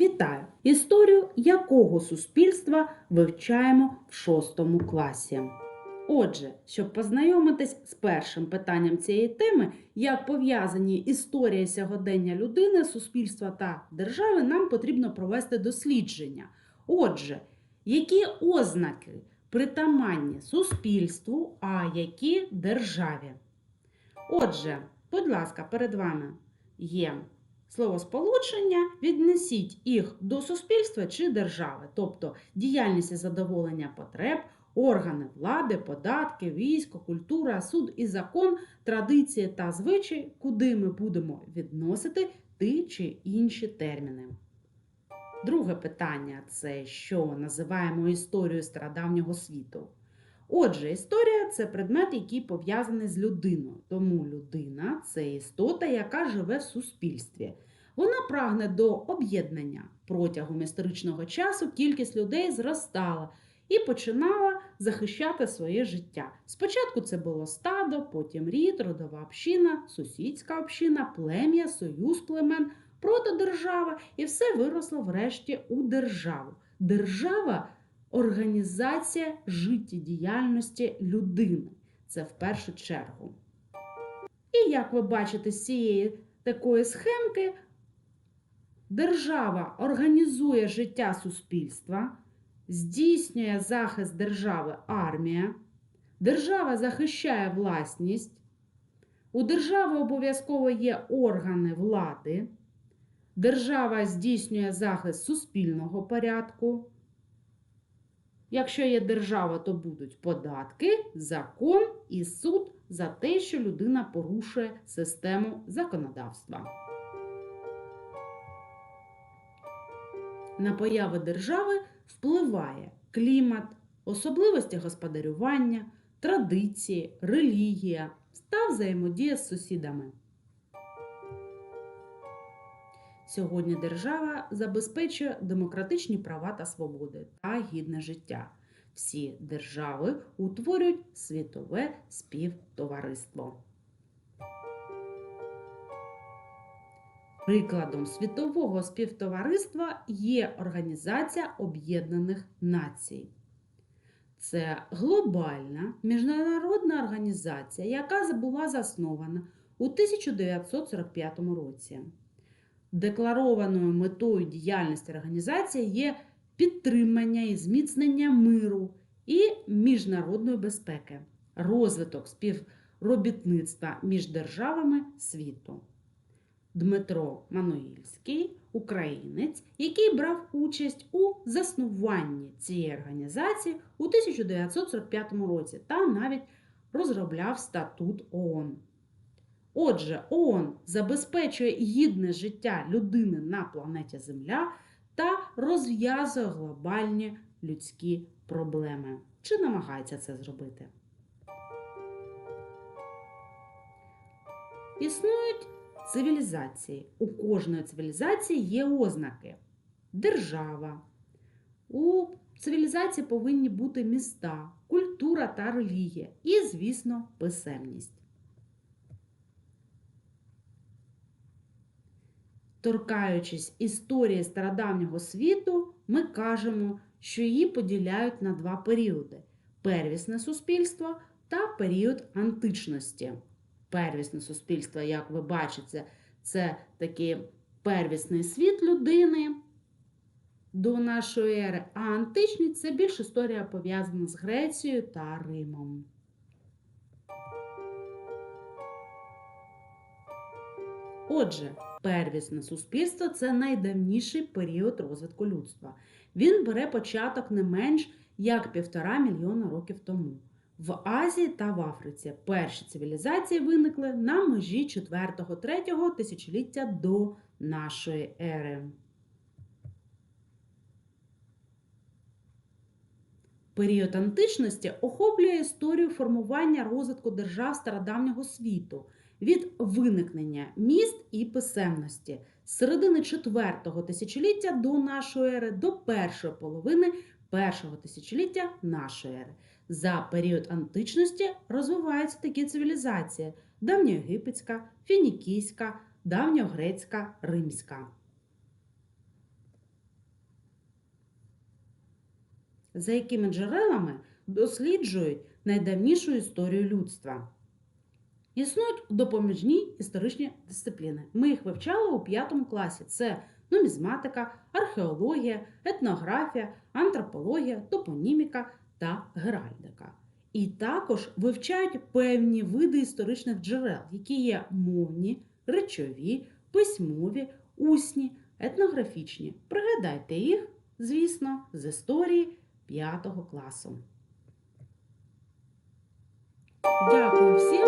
Вітаю! Історію якого суспільства вивчаємо в шостому класі. Отже, щоб познайомитись з першим питанням цієї теми, як пов'язані історія сьогодення людини, суспільства та держави, нам потрібно провести дослідження. Отже, які ознаки притаманні суспільству, а які державі? Отже, будь ласка, перед вами є словосполучення, віднесіть їх до суспільства чи держави, тобто діяльність і задоволення потреб, органи влади, податки, військо, культура, суд і закон, традиції та звичаї, куди ми будемо відносити ті чи інші терміни. Друге питання це що називаємо історією стародавнього світу. Отже, історія це предмет, який пов'язаний з людиною. Тому людина це істота, яка живе в суспільстві. Вона прагне до об'єднання. Протягом історичного часу кількість людей зростала і починала захищати своє життя. Спочатку це було стадо, потім рід, родова община, сусідська община, плем'я, союз племен, протодержава, і все виросло врешті у державу. Держава організація життєдіяльності людини. Це в першу чергу. І як ви бачите з цієї такої схемки, держава організує життя суспільства, здійснює захист держави армія, держава захищає власність, у держави обов'язково є органи влади, держава здійснює захист суспільного порядку. Якщо є держава, то будуть податки, закон і суд за те, що людина порушує систему законодавства. На появи держави впливає клімат, особливості господарювання, традиції, релігія та взаємодія з сусідами. Сьогодні держава забезпечує демократичні права та свободи та гідне життя. Всі держави утворюють світове співтовариство. Прикладом світового співтовариства є Організація Об'єднаних Націй. Це глобальна міжнародна організація, яка була заснована у 1945 році. Декларованою метою діяльності організації є підтримання і зміцнення миру і міжнародної безпеки, розвиток співробітництва між державами світу. Дмитро Мануїльський, українець, який брав участь у заснуванні цієї організації у 1945 році та навіть розробляв статут ООН. Отже, ООН забезпечує гідне життя людини на планеті Земля та розв'язує глобальні людські проблеми. Чи намагається це зробити? Існують цивілізації. У кожної цивілізації є ознаки. Держава. У цивілізації повинні бути міста, культура та релігія і, звісно, писемність. Торкаючись історії стародавнього світу, ми кажемо, що її поділяють на два періоди: первісне суспільство та період античності. Первісне суспільство, як ви бачите, це такий первісний світ людини до нашої ери, а античність це більш історія пов'язана з Грецією та Римом. Отже, первісне суспільство це найдавніший період розвитку людства. Він бере початок не менш як півтора мільйона років тому. В Азії та в Африці перші цивілізації виникли на межі 4-3 тисячоліття до нашої ери. Період античності охоплює історію формування розвитку держав стародавнього світу від виникнення міст і писемності з середини 4-го тисячоліття до нашої ери до першої половини першого тисячоліття нашої ери. За період античності розвиваються такі цивілізації: давньоєгипетська, фінікійська, давньогрецька, римська. За якими джерелами досліджують найдавнішу історію людства? Існують допоміжні історичні дисципліни. Ми їх вивчали у п'ятому класі. Це нумізматика, археологія, етнографія, антропологія, топоніміка та геральдика. І також вивчають певні види історичних джерел, які є мовні, речові, письмові, усні, етнографічні. Пригадайте їх, звісно, з історії 5 класу. Дякую всім